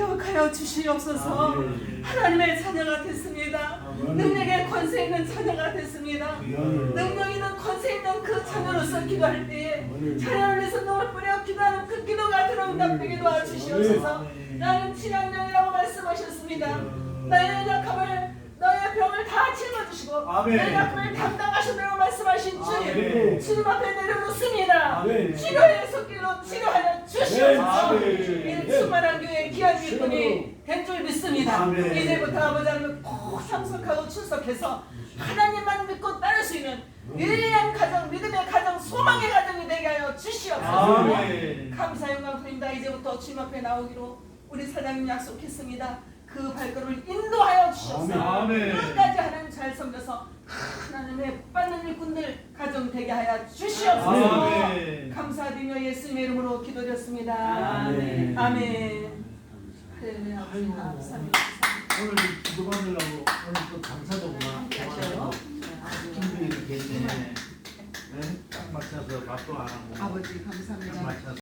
기억하여 주시옵소서. 하나님의 자녀가 됐습니다. 능력의 권세 있는 자녀가 됐습니다. 능력 있는 권세 있는 그 자녀로서 기도할 때에 자녀를 위해서 눈을 뿌려 기도하는 그 기도가 들어온답게 도와주시옵소서. 나는 친양령이라고 말씀하셨습니다. 너의 약함을 너의 병을 다 짊어지시고 아멘. 너의 약함을 담당하신다고 말씀하신 아멘. 주님 주님 앞에 내려놓습니다. 아멘. 치료의 손길로 치료 귀한 일꾼이 된 줄 믿습니다. 아멘. 이제부터 아버지 하나님 꼭 참석하고 출석해서 하나님만 믿고 따를 수 있는 유일한 가정, 믿음의 가정, 소망의 가정이 되게 하여 주시옵소서. 아멘. 감사 영광 드립니다. 이제부터 주님 앞에 나오기로 우리 사장님 약속했습니다. 그 발걸음을 인도하여 주시옵소서. 아멘. 끝까지 하나님 잘 섬겨서 하나님의 받는 일꾼들 가정 되게 하여 주시옵소서. 아멘. 감사드리며 예수님의 이름으로 기도드렸습니다. 아멘. 아멘. 할렐루야. 아이고. 감사합니다. 오늘 기도 받으려고 오늘 또 강사도구나. 하셔요. 준비 이렇게 했네. 네? 딱 맞춰서 밥도 안 하고. 아버지 딱 감사합니다. 맞춰서.